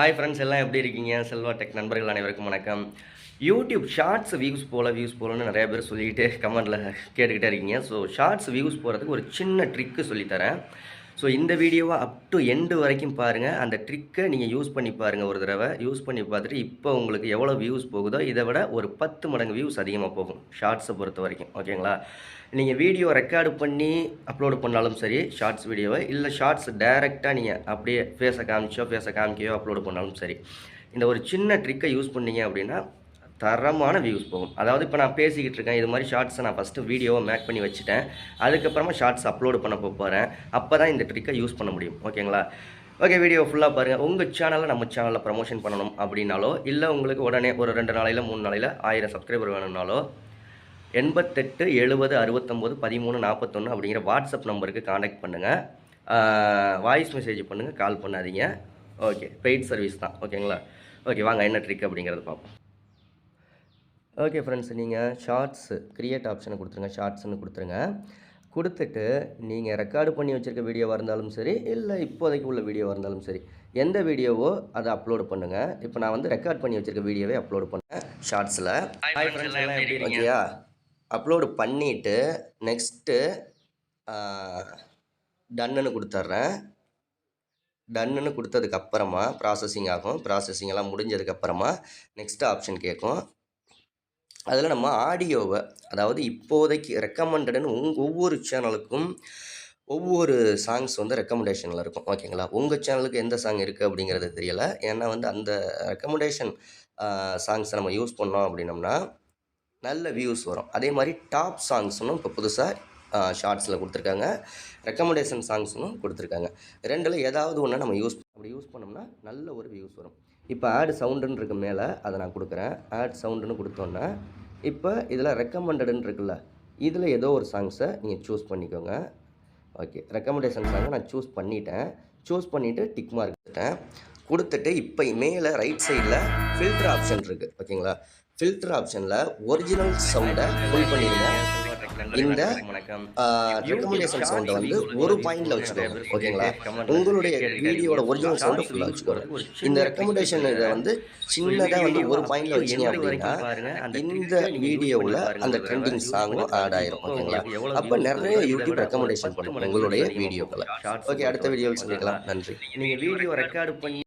Hi friends எல்லாம் எப்படி இருக்கீங்க? செல்வா டெக் நண்பர்கள் அனைவருக்கும் வணக்கம். யூடியூப் ஷார்ட்ஸ் வியூஸ் போல் வியூஸ் போகலன்னு நிறைய பேர் சொல்லிட்டு கமெண்ட்டில் கேட்டுக்கிட்டே இருக்கீங்க. ஸோ ஷார்ட்ஸ் வியூஸ் போகிறதுக்கு ஒரு சின்ன ட்ரிக்கு சொல்லித்தரேன். ஸோ இந்த வீடியோவை அப் டு எண்டு வரைக்கும் பாருங்கள் அந்த ட்ரிக்கை நீங்கள் யூஸ் பண்ணி பாருங்கள் ஒரு தடவை. யூஸ் பண்ணி பார்த்துட்டு இப்போ உங்களுக்கு எவ்வளோ வியூஸ் போகுதோ இதை விட ஒரு பத்து மடங்கு வியூஸ் அதிகமாக போகும். ஷார்ட்ஸை பொறுத்த வரைக்கும். ஓகேங்களா நீங்கள் வீடியோ ரெக்கார்டு பண்ணி அப்லோடு பண்ணாலும் சரி ஷார்ட்ஸ் வீடியோவை இல்லை ஷார்ட்ஸ் டைரெக்டாக நீங்கள் அப்படியே ஃபேஸை காமிச்சோ ஃபேஸை காமிக்கையோ அப்லோடு பண்ணாலும் சரி. இந்த ஒரு சின்ன ட்ரிக்கை யூஸ் பண்ணீங்க அப்படின்னா தரமான வியூஸ் போகும். அதாவது இப்போ நான் பேசிக்கிட்டு இருக்கேன் இது மாதிரி ஷார்ட்ஸை நான் ஃபஸ்ட்டு வீடியோவை மேக் பண்ணி வச்சுட்டேன். அதுக்கப்புறமா ஷார்ட்ஸ் அப்லோடு பண்ண போகிறேன் அப்போ தான் இந்த ட்ரிக்கை யூஸ் பண்ண முடியும். ஓகேங்களா ஓகே வீடியோ ஃபுல்லாக பாருங்கள் உங்கள் சேனலை நம்ம சேனலில் ப்ரமோஷன் பண்ணணும் அப்படின்னாலோ இல்லை உங்களுக்கு உடனே ஒரு ரெண்டு நாளையில் மூணு நாளையில் ஆயிரம் சப்ஸ்கிரைபர் வேணும்னாலோ எண்பத்தெட்டு எழுபது அறுபத்தொம்போது பதிமூணு நாற்பத்தொன்று அப்படிங்கிற வாட்ஸ்அப் நம்பருக்கு காண்டாக்ட் பண்ணுங்கள் வாய்ஸ் மெசேஜ் பண்ணுங்கள் கால் பண்ணாதீங்க. ஓகே பெய்ட் சர்வீஸ் தான். ஓகேங்களா ஓகே வாங்க என்ன ட்ரிக் அப்படிங்கிறத பார்ப்போம். ஓகே ஃப்ரெண்ட்ஸ் நீங்கள் ஷார்ட்ஸு கிரியேட் ஆப்ஷனை கொடுத்துருங்க ஷார்ட்ஸ்னு கொடுத்துருங்க. கொடுத்துட்டு நீங்கள் ரெக்கார்டு பண்ணி வச்சுருக்க வீடியோவாக இருந்தாலும் சரி இல்லை இப்போதைக்கு உள்ள வீடியோவாக இருந்தாலும் சரி எந்த வீடியோவோ அதை அப்லோடு பண்ணுங்கள் இப்போ நான் வந்து ரெக்கார்ட் பண்ணி வச்சுருக்க வீடியோவே அப்லோடு பண்ணேன் ஷார்ட்ஸில் ஓகேயா அப்லோடு பண்ணிவிட்டு நெக்ஸ்ட்டு டன்னுன்னு கொடுத்துட்றேன் டன்னுன்னு கொடுத்ததுக்கு அப்புறமா ப்ராசஸிங் ஆகும். ப்ராசஸிங் எல்லாம் முடிஞ்சதுக்கப்புறமா நெக்ஸ்ட் ஆப்ஷன் கேட்கும். அதில் நம்ம ஆடியோவை அதாவது இப்போதைக்கு ரெக்கமெண்டடுன்னு உங் ஒவ்வொரு சேனலுக்கும் ஒவ்வொரு சாங்ஸ் வந்து ரெக்கமெண்டேஷனில் இருக்கும். ஓகேங்களா உங்கள் சேனலுக்கு எந்த சாங் இருக்குது அப்படிங்கிறது தெரியலை. ஏன்னா வந்து அந்த ரெக்கமெண்டேஷன் சாங்ஸை நம்ம யூஸ் பண்ணோம் அப்படின்னம்னா நல்ல வியூஸ் வரும். அதே மாதிரி டாப் சாங்ஸ்னும் இப்போ புதுசாக ஷார்ட்ஸில் கொடுத்துருக்காங்க. ரெக்கமெண்டேஷன் சாங்ஸ்னும் கொடுத்துருக்காங்க. ரெண்டில் ஏதாவது ஒன்று நம்ம யூஸ் அப்படி யூஸ் பண்ணோம்னா நல்ல ஒரு வியூஸ் வரும். இப்போ ஆட் சவுண்டுன்னு இருக்கு மேலே அதை நான் கொடுக்குறேன். ஆட் சவுண்டுன்னு கொடுத்தோன்னே இப்போ இதில் ரெக்கமெண்டடுன்னு இருக்குல்ல இதில் ஏதோ ஒரு சாங்ஸை நீங்கள் சூஸ் பண்ணிக்கோங்க. ஓகே ரெக்கமெண்டேஷன் சாங்கை நான் சூஸ் பண்ணிட்டேன். சூஸ் பண்ணிவிட்டு டிக் மார்க் கொடுத்துட்டேன் கொடுத்துட்டு இப்போ மேலே ரைட் சைடில் ஃபில்டர் ஆப்ஷன் இருக்குது ஓகேங்களா ஃபில்டர் ஆப்ஷனில் ஒரிஜினல் சவுண்டை ஃபுல் பண்ணிடுங்க. இந்த ரெக்கமெண்டேஷன் சவுண்டை வந்து ஒரு பாயிண்டில் வச்சுக்கோங்க ஓகேங்களா? உங்களுடைய வீடியோட ஒரிஜினல் சவுண்டை ஃபுல்லாக வச்சுக்கோங்க. இந்த ரெக்கமெண்டேஷன் இதை வந்து சின்னதாக வந்து ஒரு பாயிண்டில் வச்சிங்க அப்படின்னா இந்த வீடியோவில் அந்த ட்ரெண்டிங் சாங்கும் ஆட் ஆயிரும் ஓகேங்களா? அப்போ நிறைய யூடியூப் ரெக்கமெண்டேஷன் பண்ணும் உங்களுடைய வீடியோக்களை ஓகே அடுத்த வீடியோவில் சந்திக்கலாம். நன்றி. நீங்கள் வீடியோ ரெக்கார்டு பண்ணி